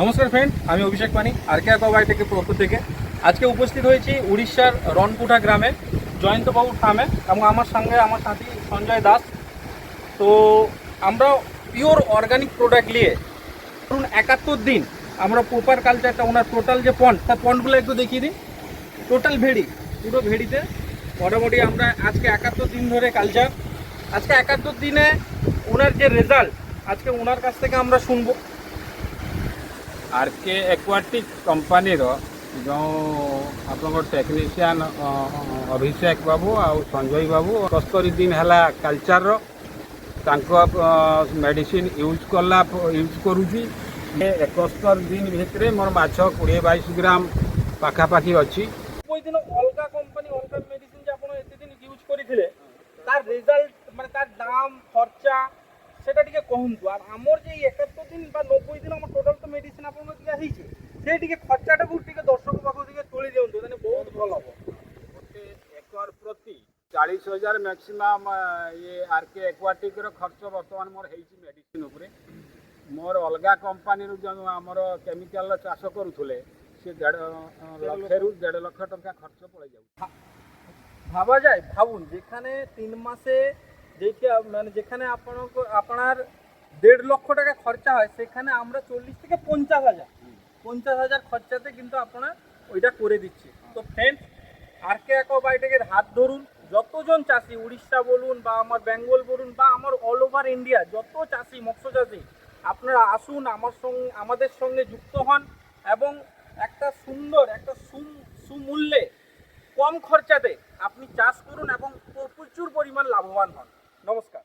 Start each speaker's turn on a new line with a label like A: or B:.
A: নমস্কার ফ্রেন্ড আমি অভিষেক পানি আর কে বাই থেকে পক্ষ থেকে। আজকে উপস্থিত হয়েছি উড়িষ্যার রনকুঠা গ্রামে জয়ন্তবাবু ফার্মে এবং আমার সঙ্গে আমার সাথী সঞ্জয় দাস। তো আমরা পিওর অর্গানিক প্রোডাক্ট নিয়ে ধরুন একাত্তর দিন আমরা প্রপার কালচারটা ওনার টোটাল যে পন্ড তার পন্ডগুলো একটু দেখিয়ে দিন টোটাল ভেড়ি, পুরো ভেড়িতে মোটামুটি আমরা আজকে একাত্তর দিন ধরে কালচার আজকে একাত্তর দিনে ওনার যে রেজাল্ট আজকে ওনার কাছ থেকে আমরা শুনব।
B: ଆର୍ କେ ଏକ୍ୱାଟିକ୍ କମ୍ପାନୀର ଯେଉଁ ଆପଣଙ୍କ ଟେକ୍ନିସିଆନ୍ ଅଭିଷେକ ବାବୁ ଆଉ ସଞ୍ଜୟ ବାବୁ ଏକସ୍ତରୀ ଦିନ ହେଲା କାଲଚାରର ତାଙ୍କ ମେଡ଼ିସିନ୍ ୟୁଜ୍ କଲା ୟୁଜ୍ କରୁଛି ଏ ଏକସ୍ତରୀ ଦିନ ଭିତରେ ମୋର ମାଛ କୋଡ଼ିଏ ବାଇଶ ଗ୍ରାମ ପାଖାପାଖି ଅଛି
A: ওই দিন অলগা কোম্পানি অলগা মেডিসিন যে ଆପଣ ଏତେ ଦିନ ୟୁଜ୍ କରିଥିଲେ ତାର ରେଜଲ୍ଟ ମାନେ ତାର ଦାମ ଖର୍ଚ୍ଚା ସେଟା ଟିକେ କହନ୍ତୁ আর আমার যে একাত্তর ଟିକେ ଖର୍ଚ୍ଚାଟାକୁ ଟିକେ ଦର୍ଶକ ପାଖକୁ ଟିକେ ତୋଳି ଦିଅନ୍ତୁ ତାହେଲେ ବହୁତ ଭଲ ହବ
B: ଗୋଟେ ଏକର ପ୍ରତି ଚାଳିଶ ହଜାର ମ୍ୟାକ୍ସିମମ୍ ଇଏ ଆର୍ କେ ଏକ୍ୱାଟିକ୍ର ଖର୍ଚ୍ଚ ବର୍ତ୍ତମାନ ମୋର ହେଇଛି ମେଡ଼ିସିନ୍ ଉପରେ ମୋର ଅଲଗା କମ୍ପାନୀରୁ ଯେଉଁ ଆମର କେମିକାଲର ଚାଷ କରୁଥିଲେ ସେ ଦେଢ଼ ଲକ୍ଷରୁ ଦେଢ଼ ଲକ୍ଷ ଟଙ୍କା ଖର୍ଚ୍ଚ ପଳେଇ ଯାଉଛି
A: ভাবা যায় ভাবুন যেখানে তিন মাসে যেটা মানে যেখানে আপনার আপনার দেড় লক্ষ টাকা খরচা হয় সেখানে আমরা চল্লিশ থেকে পঞ্চাশ হাজার পঞ্চাশ হাজার খরচাতে কিন্তু আপনার ওইটা করে দিচ্ছি। তো ফ্রেন্ডস আর কে বাইটেকের হাত ধরুন, যতজন চাষি, উড়িষ্যা বলুন বা আমার বেঙ্গল বলুন বা আমার অল ওভার ইন্ডিয়া যত চাষি, মৎস্য চাষি, আপনারা আসুন, আমার সঙ্গে, আমাদের সঙ্গে যুক্ত হন এবং একটা সুন্দর, একটা সুম- সুমূল্যে কম খরচাতে আপনি চাষ করুন এবং প্রচুর পরিমাণ লাভবান হন। নমস্কার।